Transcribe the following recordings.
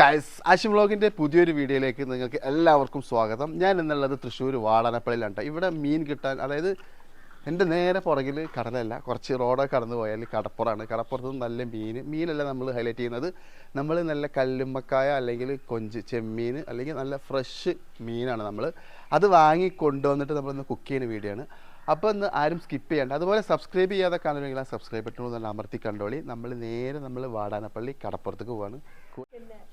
Guys Hashim വ്ളോഗിന്റെ പുതിയൊരു വീഡിയോയിലേക്ക് നിങ്ങൾക്ക് എല്ലാവർക്കും സ്വാഗതം. ഞാൻ എന്നുള്ളത് തൃശ്ശൂർ വാടാനപ്പള്ളിയിലാണ് ട്ടോ. ഇവിടെ മീൻ കിട്ടാൻ അതായത് എന്റെ നേരെ പുറകിൽ കടലല്ല കുറച്ച് റോഡൊക്കെ കടന്നു പോയാൽ കടപ്പുറമാണ്. കടപ്പുറത്ത് നല്ല മീൻ മീനല്ല നമ്മൾ ഹൈലൈറ്റ് ചെയ്യുന്നത്. നമ്മൾ നല്ല കല്ലുമ്മക്കായ അല്ലെങ്കിൽ കൊഞ്ച് ചെമ്മീൻ അല്ലെങ്കിൽ നല്ല ഫ്രഷ് മീനാണ് നമ്മൾ. അത് വാങ്ങി കൊണ്ടുവന്നിട്ട് നമ്മളിന്ന് കുക്ക് ചെയ്യുന്ന വീഡിയോ ആണ് അപ്പോൾ ഇന്ന് ആരും സ്കിപ്പ് ചെയ്യണ്ട. അതുപോലെ സബ്സ്ക്രൈബ് ചെയ്യാതെ കാണുമെങ്കിൽ ആ സബ്സ്ക്രൈബ് ബട്ടൺ തന്നെ അമർത്തി കണ്ടോളി. നമ്മൾ നേരെ നമ്മൾ വാടാനപ്പള്ളി കടപ്പുറത്തേക്ക് പോവാണ്.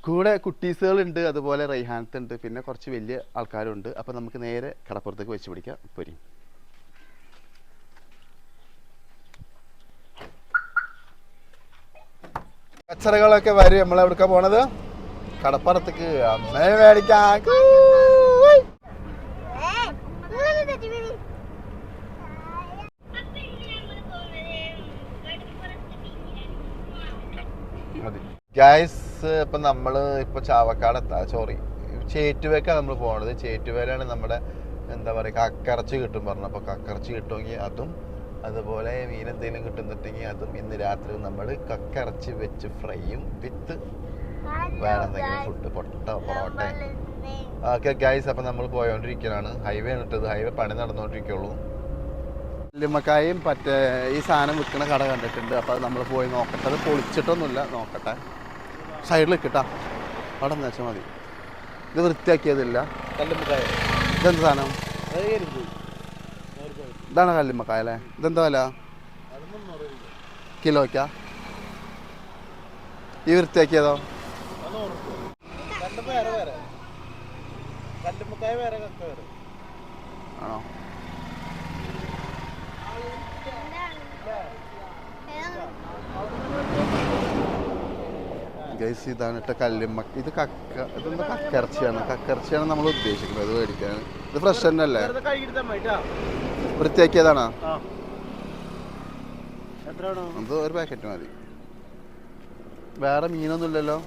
കൂടെ കുട്ടീസുകളുണ്ട് അതുപോലെ റൈഹാനത്ത് ഉണ്ട് പിന്നെ കുറച്ച് വലിയ ആൾക്കാരുണ്ട്. അപ്പോൾ നമുക്ക് നേരെ കടപ്പുറത്തേക്ക് വെച്ച് പിടിക്കാം. പൊരി. കച്ചറകളൊക്കെ വരും. നമ്മൾ പോണത്? കടപ്പുറത്തേക്ക്. അമ്മയെ മേടിക്കാൻ. മതി ഇപ്പം നമ്മൾ ഇപ്പോൾ ഇപ്പൊ ചാവക്കാട് എത്താ സോറി ചേറ്റുവേക്കാണ് നമ്മൾ പോണത്. ചേറ്റുവേലാണ് നമ്മുടെ എന്താ പറയുക കക്കറച്ചി കിട്ടും പറഞ്ഞു അപ്പോൾ കക്കറച്ചി കിട്ടുമെങ്കിൽ അതും അതുപോലെ മീൻ എന്തെങ്കിലും കിട്ടുന്നുണ്ടെങ്കിൽ അതും ഇന്ന് രാത്രി നമ്മൾ കക്കറച്ചി വെച്ച് ഫ്രൈയും വിത്ത് വേറെ എന്തെങ്കിലും ഫുഡ് പൊട്ട പൊറോട്ട. ഓക്കെ ഗൈസ് അപ്പം നമ്മൾ പോയോണ്ടിരിക്കലാണ് ഹൈവേ ഇട്ടത്. ഹൈവേ പണി നടന്നുകൊണ്ടിരിക്കുള്ളൂ ലിമ്മക്കായും പറ്റേ ഈ സാധനം വിൽക്കുന്ന കട കണ്ടിട്ടുണ്ട്. അപ്പോൾ അത് നമ്മൾ പോയി നോക്കട്ടെ. അത് പൊളിച്ചിട്ടൊന്നുമില്ല. നോക്കട്ടെ. സൈഡിൽ കിട്ടാ അവിടെ നിന്ന് വെച്ചാൽ മതി. ഇത് വൃത്തിയാക്കിയതില്ല. ഇതെന്ത് സാധനം? ഇതാണ് കല്ലുമ്മക്കായ അല്ലേ? ഇതെന്താ വില? കിലോയ്ക്കാ? ഈ വൃത്തിയാക്കിയതോ? ആണോ ഗൈസ് ഇതാണ് ഇട്ട കല്ലുമ്മ. ഇത് കക്ക ഇതെന്താ കക്കിറച്ചിയാണ് കക്കിറച്ചിയാണ് നമ്മൾ ഉദ്ദേശിക്കുന്നത്. ഇത് മേടിക്കാൻ. ഇത് ഫ്രഷ് തന്നെ അല്ലേ? വൃത്തിയാക്കിയതാണോ? അത് ഒരു പാക്കറ്റ് മതി. വേറെ മീനൊന്നും ഇല്ലല്ലോ?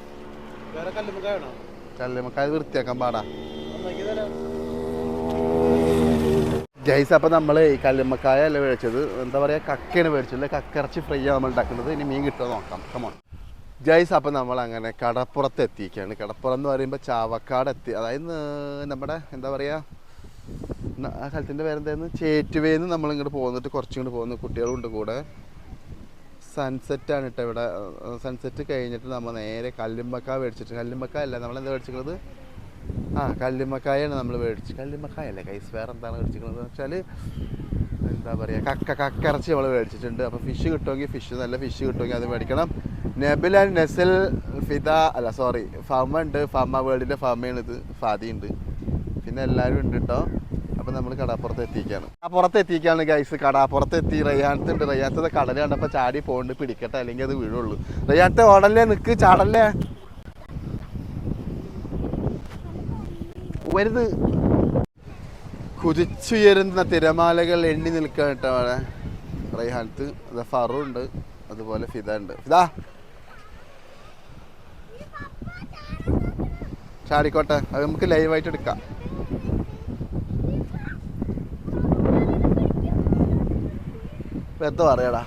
കല്ലുമ്മക്കായ വൃത്തിയാക്കാൻ പാടാ. ജൈസ് അപ്പം നമ്മൾ ഈ കല്ലുമ്മക്കായ അല്ല മേടിച്ചത്? എന്താ പറയുക കക്കയാണ് മേടിച്ചത് കക്കിറച്ചി ഫ്രൈ ആണ് നമ്മൾ ഉണ്ടാക്കുന്നത്. ഇനി മീൻ കിട്ടുമോ നോക്കാം. കമോൺ ജൈസ് അപ്പം നമ്മൾ അങ്ങനെ കടപ്പുറത്ത് എത്തിയിരിക്കുകയാണ് കടപ്പുറം എന്ന് പറയുമ്പോൾ ചാവക്കാട് എത്തി അതായത് നമ്മുടെ എന്താ പറയുക ആ സ്ഥലത്തിന്റെ പേരെന്തായിരുന്നു? ചേറ്റുവേന്ന് നമ്മളിങ്ങോട്ട് പോകുന്നിട്ട് കുറച്ചിങ്ങോട്ട് പോകുന്നു. കുട്ടികളുണ്ട് കൂടെ. സൺസെറ്റാണ് കേട്ടോ ഇവിടെ. സൺസെറ്റ് കഴിഞ്ഞിട്ട് നമ്മൾ നേരെ കല്ലുമ്മക്കായ മേടിച്ചിട്ട്. കല്ലുമ്മക്കായ അല്ല നമ്മൾ എന്താ മേടിച്ചിട്ടുള്ളത് ആ കല്ലുമ്മക്കായാണ് നമ്മൾ മേടിച്ചത് കല്ലുമ്മക്കായ അല്ലേ കൈസ് വേറെ എന്താണ് മേടിച്ചിരിക്കുന്നത്? വെച്ചാൽ എന്താ പറയുക കക്ക കക്കിറച്ചി നമ്മൾ മേടിച്ചിട്ടുണ്ട്. അപ്പോൾ ഫിഷ് കിട്ടുമെങ്കിൽ ഫിഷ് നല്ല ഫിഷ് കിട്ടുമെങ്കിൽ അത് മേടിക്കണം. നെബിൽ ആൻഡ് നെസൽ ഫിദ അല്ല സോറി ഫാമ ഉണ്ട്. ഫാമ വേൾഡിന്റെ ഇത്. ഫാദി ഉണ്ട്. പിന്നെ എല്ലാവരും ഉണ്ട് കേട്ടോ അപ്പം നമ്മൾ കടാപ്പുറത്ത് എത്തിക്കാണ്. ആ പുറത്ത് എത്തിക്കാണ് ഗൈസ് കടാപ്പുറത്ത് എത്തി. റയ്യാനത്ത് ഉണ്ട്. കടൽ കണ്ടപ്പോൾ ചാടി പോണ്ട് പിടിക്കട്ടെ അല്ലെങ്കിൽ അത് വീഴുള്ളൂ. റയ്യാനത്തെ ഓടല്ലേ? നിൽക്ക് ചാടല്ലേ? വരുത്. കുതിച്ചുയരുന്ന തിരമാലകൾ എണ്ണി നിൽക്കാൻ കേട്ടോ അവിടെ. റൈഹാനത്ത് അത് ഫറു ഉണ്ട്. അതുപോലെ ഫിദ ഉണ്ട്. ഫിദ! ചാടിക്കോട്ടെ. അത് നമുക്ക് ലൈവായിട്ട് എടുക്കാം. എന്താ പറയടാ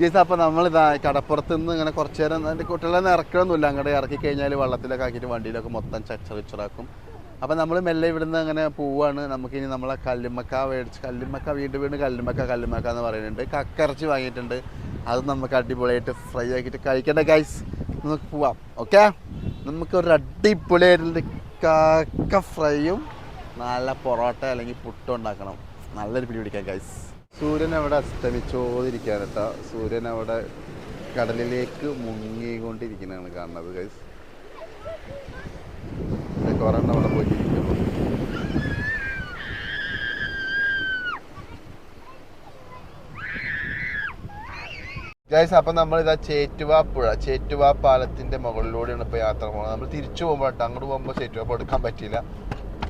ജീസ അപ്പം നമ്മളിതാ കടപ്പുറത്ത് നിന്ന് ഇങ്ങനെ കുറച്ച് നേരം എന്റെ കുട്ടികളെ ഇറക്കണമെന്നില്ല. അങ്ങോട്ട് ഇറക്കി കഴിഞ്ഞാൽ വെള്ളത്തിലൊക്കെ ആക്കിയിട്ട് വണ്ടിയിലൊക്കെ മൊത്തം ചച്ചറിച്ചറാക്കും. അപ്പോൾ നമ്മൾ മെല്ലെ ഇവിടുന്ന് അങ്ങനെ പോവാണ്. നമുക്കിനി നമ്മളെ കല്ലുമ്മക്ക മേടിച്ച് കല്ലുമ്മക്ക വീണ്ടും വീണ്ടും കല്ലുമ്മക്ക കല്ലുമ്മക്ക എന്ന് പറയുന്നുണ്ട്. കക്കറച്ചി വാങ്ങിയിട്ടുണ്ട്. അത് നമുക്ക് അടിപൊളിയായിട്ട് ഫ്രൈ ആക്കിയിട്ട് കഴിക്കേണ്ട ഗൈസ് നമുക്ക് പോവാം. ഓക്കെ നമുക്ക് ഒരു അടിപൊളിയായിട്ടുള്ള കക്ക ഫ്രൈയും നല്ല പൊറോട്ട അല്ലെങ്കിൽ പുട്ടും ഉണ്ടാക്കണം. നല്ലൊരു പിടി പിടിക്കാം ഗൈസ് സൂര്യൻ അവിടെ അസ്തമിച്ചോതിരിക്കുകയാണ് കേട്ടോ സൂര്യൻ അവിടെ കടലിലേക്ക് മുങ്ങിക്കൊണ്ടിരിക്കുന്നതാണ് കാണുന്നത് ഗൈസ് എണ്ണം അവിടെ പോയിട്ടിരിക്കുന്നു ഗൈസ് അപ്പം നമ്മൾ ഇതാ ചേറ്റുവാ പുഴ ചേറ്റുവാ പാലത്തിന്റെ മുകളിലൂടെയാണ് ഇപ്പോൾ യാത്ര പോകുന്നത്. നമ്മൾ തിരിച്ചു പോകുമ്പോൾ അങ്ങോട്ട് പോകുമ്പോൾ ചേറ്റുവാ എടുക്കാൻ പറ്റില്ല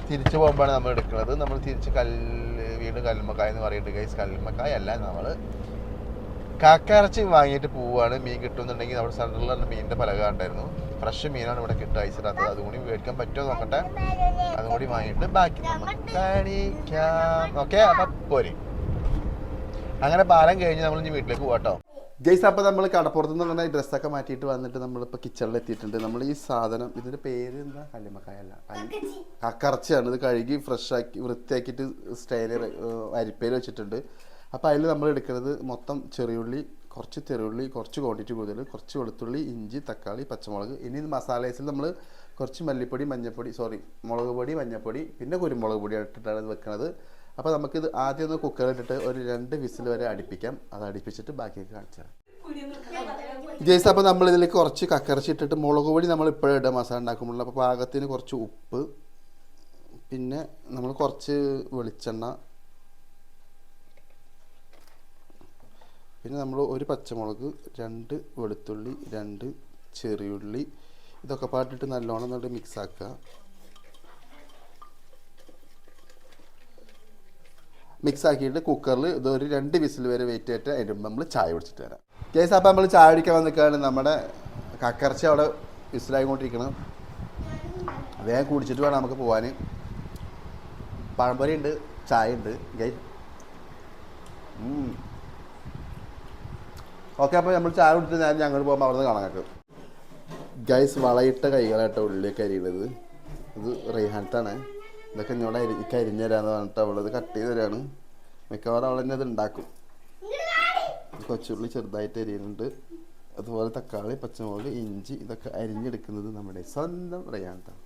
തിരിച്ചു പോകുമ്പോഴാണ് നമ്മൾ എടുക്കുന്നത്. നമ്മൾ തിരിച്ച് കല്ല് വീട് കല്ലുമ്മക്കായ എന്ന് പറയുന്നുണ്ട് ഗൈസ് കല്ലുമ്മക്കായ അല്ല നമ്മൾ കാക്കയിറച്ചി വാങ്ങിയിട്ട് പോവുകയാണ്. മീൻ കിട്ടുന്നുണ്ടെങ്കിൽ നമ്മുടെ സെന്ററിലാണ് മീനിന്റെ പലക ഉണ്ടായിരുന്നു ഫ്രഷ് മീനാണ് ഇവിടെ കിട്ടുക ഐസിനകത്ത്. അതുകൂടി മേടിക്കാൻ പറ്റുമോ നോക്കട്ടെ. അതുകൂടി വാങ്ങിയിട്ട് ബാക്കി നമുക്ക് കഴിക്കാം ഓക്കെ അപ്പം പോരെ. അങ്ങനെ പാലം കഴിഞ്ഞ് നമ്മൾ ഇനി വീട്ടിലേക്ക് പോകാട്ടോ ജയ്സ് അപ്പോൾ നമ്മൾ കടപ്പുറത്ത് നിന്ന് പറഞ്ഞാൽ ഡ്രസ്സൊക്കെ മാറ്റിയിട്ട് വന്നിട്ട് നമ്മളിപ്പോൾ കിച്ചണിൽ എത്തിയിട്ടുണ്ട്. നമ്മൾ ഈ സാധനം ഇതിന്റെ പേര് എന്താ? കല്ലിമക്കായല്ല കക്കറച്ചിയാണ് ഇത് കഴുകി ഫ്രഷ് ആക്കി വൃത്തിയാക്കിയിട്ട് സ്റ്റൈലർ അരിപ്പയിൽ വെച്ചിട്ടുണ്ട്. അപ്പോൾ അതിൽ നമ്മൾ എടുക്കുന്നത് മൊത്തം ചെറിയുള്ളി കുറച്ച് ചെറിയുള്ളി കുറച്ച് ക്വാണ്ടിറ്റി കൂടുതൽ കുറച്ച് വെളുത്തുള്ളി ഇഞ്ചി തക്കാളി പച്ചമുളക്. ഇനി മസാലേസിൽ നമ്മൾ കുറച്ച് മല്ലിപ്പൊടി മഞ്ഞൾപ്പൊടി സോറി മുളക് പൊടി മഞ്ഞൾപ്പൊടി പിന്നെ കുരുമുളക് പൊടി ഇട്ടിട്ടാണ് ഇത് വെക്കുന്നത് അപ്പോൾ നമുക്കിത് ആദ്യം ഒന്ന് കുക്കറിലിട്ടിട്ട് ഒരു രണ്ട് വിസിൽ വരെ അടുപ്പിക്കാം. അത് അടുപ്പിച്ചിട്ട് ബാക്കിയൊക്കെ കാണിച്ചു തരാം. ജയ്സ് അപ്പോൾ നമ്മൾ കുറച്ച് കക്കറച്ചി ഇട്ടിട്ട് മുളക് പൊടി നമ്മൾ ഇപ്പോഴും ഇടുക മസാല ഉണ്ടാക്കുമ്പോൾ അപ്പോൾ പാകത്തിന് കുറച്ച് ഉപ്പ് പിന്നെ നമ്മൾ കുറച്ച് വെളിച്ചെണ്ണ പിന്നെ നമ്മൾ ഒരു പച്ചമുളക് രണ്ട് വെളുത്തുള്ളി രണ്ട് ചെറിയുള്ളി ഇതൊക്കെ പാട്ടിട്ട് നല്ലോണം നല്ല മിക്സ് ആക്കുക. മിക്സ് ആക്കിയിട്ട് കുക്കറിൽ ഇതൊരു രണ്ട് വിസിൽ വരെ വെയിറ്റ് ആയിട്ട് അതിന്റെ നമ്മൾ ചായ കുടിച്ചിട്ട് വരാം. കേസ് അപ്പം നമ്മൾ ചായ കുടിക്കാൻ വന്നിക്കാണ് നമ്മുടെ കക്കറച്ച അവിടെ വിസിലായിക്കൊണ്ടിരിക്കണം. വേഗം കുടിച്ചിട്ട് വേണം നമുക്ക് പോകാൻ പഴംപൊരി ഉണ്ട് ചായ ഉണ്ട്. ഗൈ ഓക്കെ അപ്പോൾ നമ്മൾ ചായ കുടിച്ച് ഞാൻ ഞങ്ങൾ പോകുമ്പോൾ അവിടെ നിന്ന് കാണാൻ ഗൈസ് വളയിട്ട കൈകളായിട്ട് ഉള്ളിലേക്ക് അരിയണത്. ഇത് റീഹാന്റാണ് ഇതൊക്കെ എന്നോട് അരി തരാന്ന് പറഞ്ഞിട്ട് അവളത് കട്ട് ചെയ്ത് തരാണ്. മിക്കവാറും അവൾ തന്നെ അത് ഉണ്ടാക്കും കൊച്ചുള്ളി ചെറുതായിട്ട് അരിയുന്നുണ്ട് അതുപോലെ തക്കാളി പച്ചമുളക് ഇഞ്ചി ഇതൊക്കെ അരിഞ്ഞെടുക്കുന്നത് നമ്മുടെ സ്വന്തം റയാണ്ടാണ്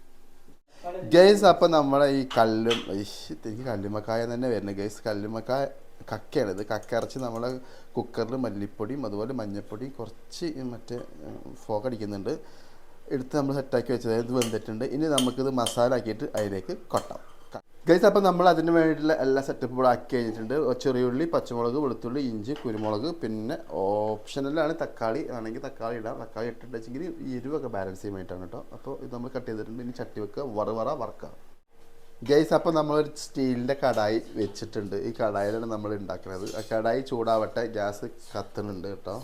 ഗൈസ് അപ്പം നമ്മുടെ ഈ കല്ലും എനിക്ക് കല്ലുമക്കായ തന്നെ വരുന്നത് ഗൈസ് കല്ലുമ്മക്കായ കക്കയാണ്. ഇത് കക്ക ഇറച്ചി നമ്മൾ കുക്കറിൽ മല്ലിപ്പൊടിയും അതുപോലെ മഞ്ഞൾപ്പൊടി കുറച്ച് മറ്റേ ഫോക്ക് അടിക്കുന്നുണ്ട്. എടുത്ത് നമ്മൾ സെറ്റാക്കി വെച്ചത്. ഇത് വെന്തിട്ടുണ്ട്. ഇനി നമുക്കിത് മസാല ആക്കിയിട്ട് അതിലേക്ക് കൊട്ടാം. ഗൈസ് അപ്പം നമ്മൾ അതിന് വേണ്ടിയിട്ടുള്ള എല്ലാ സെറ്റപ്പും ഇവിടെ ആക്കി കഴിഞ്ഞിട്ടുണ്ട്. ചെറിയുള്ളി പച്ചമുളക് വെളുത്തുള്ളി ഇഞ്ചി കുരുമുളക് പിന്നെ ഓപ്ഷനലാണ് തക്കാളി. ആണെങ്കിൽ തക്കാളി ഇടാം. തക്കാളി ഇട്ടിട്ടുണ്ടെങ്കിൽ എരിവൊക്കെ ബാലൻസ് ചെയ്യാൻ വേണ്ടിയിട്ടാണ് കേട്ടോ. അപ്പോൾ ഇത് നമ്മൾ കട്ട് ചെയ്തിട്ടുണ്ട്. ഇനി ചട്ടി വെക്കുക. വറവറ വറക്കുക ഗൈസ് അപ്പോൾ നമ്മളൊരു സ്റ്റീലിന്റെ കടായി വെച്ചിട്ടുണ്ട്. ഈ കടായിലാണ് നമ്മൾ ഉണ്ടാക്കുന്നത്. ആ കടായി ചൂടാവട്ടെ. ഗ്യാസ് കത്തുന്നുണ്ട് കേട്ടോ.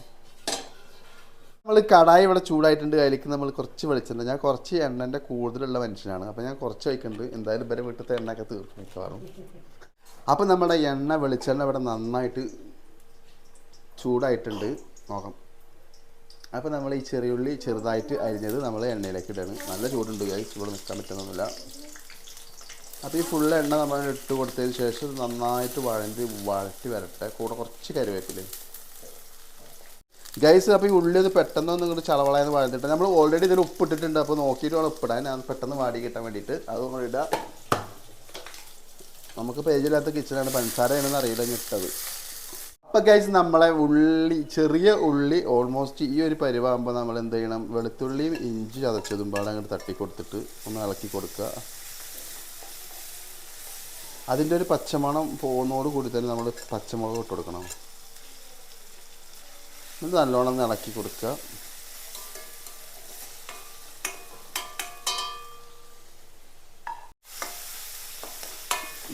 നമ്മൾ കടായി ഇവിടെ ചൂടായിട്ടുണ്ട്. അതിലേക്ക് നമ്മൾ കുറച്ച് വെളിച്ചെണ്ണ. ഞാൻ കുറച്ച് എണ്ണന്റെ കൂടുതലുള്ള മനുഷ്യനാണ്. അപ്പോൾ ഞാൻ കുറച്ച് വയ്ക്കുന്നുണ്ട് എന്തായാലും ഇവരെ വീട്ടിലത്തെ എണ്ണയൊക്കെ തീർക്കും മിക്കവാറും. അപ്പോൾ നമ്മുടെ എണ്ണ വെളിച്ചെണ്ണ ഇവിടെ നന്നായിട്ട് ചൂടായിട്ടുണ്ട്. നോക്കാം. അപ്പോൾ നമ്മൾ ഈ ചെറിയുള്ളി ചെറുതായിട്ട് അരിഞ്ഞത് നമ്മൾ എണ്ണയിലേക്ക് ഇടാണ് നല്ല ചൂടുണ്ട് ഗൈസ് ഇവിടെ നിൽക്കാൻ പറ്റുന്നൊന്നുമില്ല. അപ്പോൾ ഈ ഫുള്ള് എണ്ണ നമ്മൾ ഇട്ട് കൊടുത്തതിന് ശേഷം നന്നായിട്ട് വഴണ്ടി വഴറ്റി വരട്ടെ. കൂടെ കുറച്ച് കരുവേപ്പില ഗൈസ് അപ്പോൾ ഈ ഉള്ളി ഒന്ന് പെട്ടെന്ന് ഒന്ന് ഇങ്ങോട്ട് ചളവളയെന്ന് വഴഞ്ഞിട്ട് നമ്മൾ ഓൾറെഡി ഇതിൽ ഉപ്പ് ഇട്ടിട്ടുണ്ട്. അപ്പോൾ നോക്കിയിട്ട് വേണം ഉപ്പിടാൻ. ഞാൻ പെട്ടെന്ന് വാടി കിട്ടാൻ വേണ്ടിയിട്ട്. അത് ഇടുക നമുക്ക് പേജില്ലാത്ത കിച്ചണാണ് പഞ്ചസാരയാണെന്ന് അറിയില്ല ഞിട്ടത് അപ്പോൾ ഗൈസ് നമ്മളെ ഉള്ളി ചെറിയ ഉള്ളി ഓൾമോസ്റ്റ് ഈ ഒരു പരിവാകുമ്പോൾ നമ്മൾ എന്ത് ചെയ്യണം? വെളുത്തുള്ളിയും ഇഞ്ചി ചതച്ചതും പാടെ അങ്ങോട്ട് തട്ടി കൊടുത്തിട്ട് ഒന്ന് ഇളക്കി കൊടുക്കുക. അതിന്റെ ഒരു പച്ചമണം പോകുന്നതോട് കൂടി തന്നെ നമ്മൾ പച്ചമുളക് ഇട്ട് കൊടുക്കണം. ഇത് നല്ലോണം ഇളക്കി കൊടുക്കുക.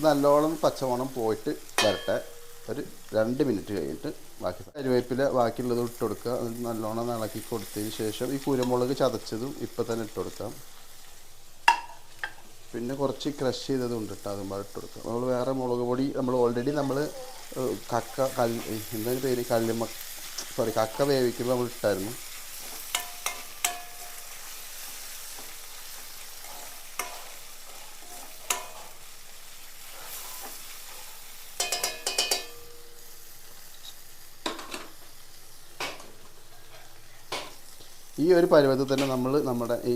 നല്ലോണം പച്ചമണം പോയിട്ട് വരട്ടെ. ഒരു രണ്ട് മിനിറ്റ് കഴിഞ്ഞിട്ട് ബാക്കി കരുവേപ്പില ബാക്കിയുള്ളത് ഇട്ട് കൊടുക്കുക. നല്ലോണം ഇളക്കി കൊടുത്തതിന് ശേഷം ഈ കുരുമുളക് ചതച്ചതും ഇപ്പം തന്നെ ഇട്ട് കൊടുക്കാം. പിന്നെ കുറച്ച് ക്രഷ് ചെയ്തതും ഉണ്ട് കേട്ടോ അതും ഇട്ട് കൊടുക്കുക നമ്മൾ വേറെ മുളക് പൊടി നമ്മൾ ഓൾറെഡി നമ്മൾ കക്ക കൽ എന്താണ് പേര്? കല്ലുമ സോറി കക്ക വേവിക്കുമ്പോൾ നമ്മൾ ഇട്ടായിരുന്നു. ഈ ഒരു പരുവത്തിൽ തന്നെ നമ്മൾ നമ്മുടെ ഈ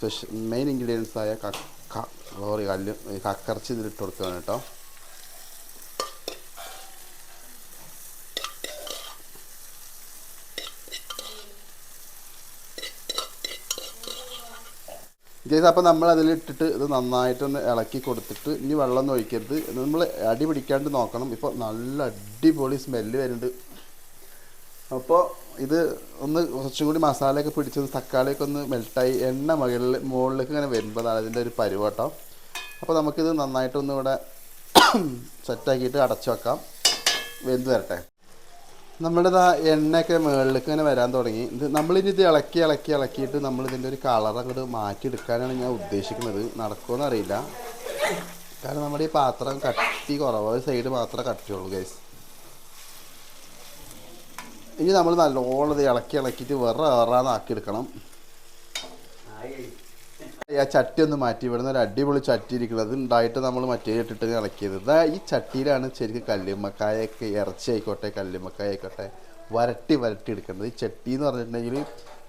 സ്പെഷ്യൽ മെയിൻ ഇൻഗ്രീഡിയൻസ് ആയ കക്ക സോറി കല്ല് കക്കറച്ചി ഇതിലിട്ട് കൊടുക്കുകയാണ് കേട്ടോ. ഗേസ് അപ്പോൾ നമ്മൾ അതിലിട്ടിട്ട് ഇത് നന്നായിട്ടൊന്ന് ഇളക്കി കൊടുത്തിട്ട് ഇനി വെള്ളം ഒഴിക്കരുത്. നമ്മൾ അടി പിടിക്കാണ്ട് നോക്കണം. ഇപ്പോൾ നല്ല അടിപൊളി സ്മെല്ല് വരുന്നുണ്ട്. അപ്പോൾ ഇത് ഒന്ന് കുറച്ചും കൂടി മസാലയൊക്കെ പിടിച്ചൊന്ന് തക്കാളിയൊക്കെ ഒന്ന് മെൽട്ടായി എണ്ണ മുകളിൽ മുകളിലേക്ക് ഇങ്ങനെ വരുമ്പോഴാണ് അതിന്റെ ഒരു പരുവട്ടോ. അപ്പോൾ നമുക്കിത് നന്നായിട്ടൊന്നും ഇവിടെ സെറ്റാക്കിയിട്ട് അടച്ചു വെക്കാം. വെന്ത് വരട്ടെ. നമ്മുടെ ആ എണ്ണയൊക്കെ മുകളിലേക്ക് ഇങ്ങനെ വരാൻ തുടങ്ങി. ഇത് നമ്മളിനി ഇത് ഇളക്കി ഇളക്കി ഇളക്കിയിട്ട് നമ്മൾ ഇതിന്റെ ഒരു കളർ അങ്ങോട്ട് മാറ്റിയെടുക്കാനാണ് ഞാൻ ഉദ്ദേശിക്കുന്നത്. നടക്കുമെന്ന് അറിയില്ല. കാരണം നമ്മുടെ ഈ പാത്രം കട്ടി കുറവ് സൈഡ് മാത്രമേ കട്ടിയുള്ളൂ ഗൈസ് ഇനി നമ്മൾ നല്ലോണം ഇത് ഇളക്കി ഇളക്കിയിട്ട് വെറ എടുക്കണം. ആ ചട്ടി ഒന്ന് മാറ്റി ഇവിടുന്ന് ഒരു അടിപൊളി ചട്ടി ഇരിക്കുന്നത്. ഉണ്ടായിട്ട് നമ്മൾ മറ്റേ ഇട്ടിട്ട് ഇളക്കിയത്. ഇതാ ഈ ചട്ടിയിലാണ് ശരിക്കും കല്ലുമ്മക്കായൊക്കെ ഇറച്ചി ആയിക്കോട്ടെ കല്ലുമ്മക്കായ ആയിക്കോട്ടെ വരട്ടി വരട്ടി എടുക്കേണ്ടത് ഈ ചട്ടി എന്ന് പറഞ്ഞിട്ടുണ്ടെങ്കിൽ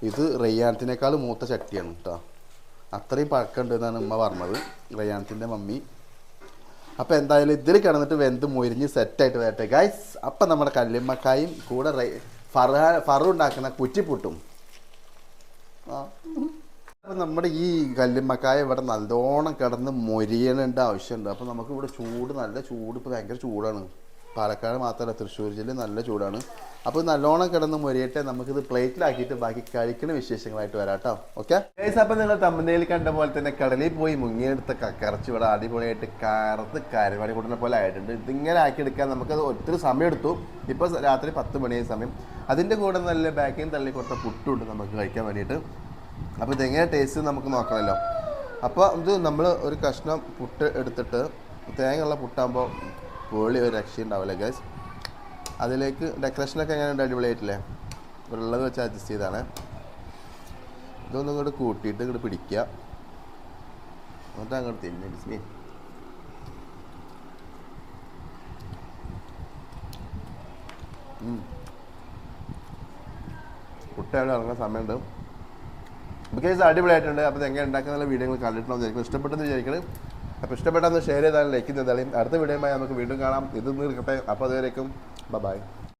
ഇത് റയ്യാനത്തിനേക്കാൾ മൂത്ത ചട്ടിയാണ് കേട്ടോ. അത്രയും പഴക്കമുണ്ട് എന്നാണ് ഉമ്മ പറഞ്ഞത്. റയ്യാനത്തിന്റെ മമ്മി. അപ്പോൾ എന്തായാലും ഇതിൽ കിടന്നിട്ട് വെന്ത് മുരിഞ്ഞ് സെറ്റായിട്ട് വരട്ടെ ഗൈസ് അപ്പം നമ്മുടെ കല്ലുമ്മക്കായും കൂടെ ഫറ ഉണ്ടാക്കുന്ന കുറ്റിപ്പുട്ടും. അപ്പം നമ്മുടെ ഈ കല്ലുമ്മക്കായ ഇവിടെ നല്ലോണം കിടന്ന് മൊരിയണേണ്ട ആവശ്യമുണ്ട്. അപ്പോൾ നമുക്ക് ഇവിടെ ചൂട് നല്ല ചൂട് ഇപ്പോൾ ഭയങ്കര ചൂടാണ്. പാലക്കാട് മാത്രമല്ല തൃശ്ശൂർ ജില്ലയിൽ നല്ല ചൂടാണ്. അപ്പോൾ നല്ലോണം കിടന്ന് മുരിയട്ടെ നമുക്കിത് പ്ലേറ്റിലാക്കിയിട്ട് ബാക്കി കഴിക്കുന്ന വിശേഷങ്ങളായിട്ട് വരാം കേട്ടോ. ഓക്കെ? അപ്പം നിങ്ങൾ തമ്മനയിൽ കണ്ട പോലെ തന്നെ കടലിൽ പോയി മുങ്ങിയെടുത്ത കക്കറച്ചി ഇവിടെ അടിപൊളിയായിട്ട് കറുത്ത് കരുവാടി കൊടുക്കുന്ന പോലെ ആയിട്ടുണ്ട്. ഇതിങ്ങനെ ആക്കിയെടുക്കാൻ നമുക്കത് ഒത്തിരി സമയം എടുത്തു ഇപ്പോൾ രാത്രി പത്ത് മണിയായ സമയം. അതിന്റെ കൂടെ നല്ല ബാക്കിൽ തള്ളി കുറച്ച് പുട്ടുണ്ട് നമുക്ക് കഴിക്കാൻ വേണ്ടിയിട്ട്. അപ്പോൾ ഇതെങ്ങനെ ടേസ്റ്റ് നമുക്ക് നോക്കണമല്ലോ അപ്പോൾ ഇത് നമ്മൾ ഒരു കഷ്ണം പുട്ട് എടുത്തിട്ട് തേങ്ങയുള്ള പുട്ടാകുമ്പോൾ പൊളി ഒരു രക്ഷയുണ്ടാവില്ല ഗൈസ് അതിലേക്ക് ഡെക്കറേഷനൊക്കെ എങ്ങനെ അടിപൊളിയായിട്ടില്ലേ? ഉള്ളത് വെച്ച് അഡ്ജസ്റ്റ് ചെയ്താണ്. ഇതൊന്നും ഇങ്ങോട്ട് കൂട്ടിയിട്ട് ഇങ്ങോട്ട് പിടിക്കുക. എന്നിട്ട് അങ്ങോട്ട് തിന്നെ ഡിസ്നി കുട്ടികളുടെ ഇറങ്ങുന്ന സമയമുണ്ട്. ബിക്കോസ് അടിപൊളിയായിട്ടുണ്ട്. അപ്പോൾ എങ്ങനെ ഉണ്ടാക്കുന്ന വീഡിയോകൾ കണ്ടിട്ടുണ്ടോ എന്ന് വിചാരിക്കും ഇഷ്ടപ്പെട്ടെന്ന് വിചാരിക്കണം. അപ്പോൾ ഇഷ്ടപ്പെട്ടാന്ന് ഷെയർ ചെയ്താലും ലൈക്ക് ചെയ്താലും അടുത്ത വീഡിയോയുമായി നമുക്ക് വീണ്ടും കാണാം. ഇത് നിർക്കട്ടെ അപ്പോൾ അതുവരേക്കും. ബൈ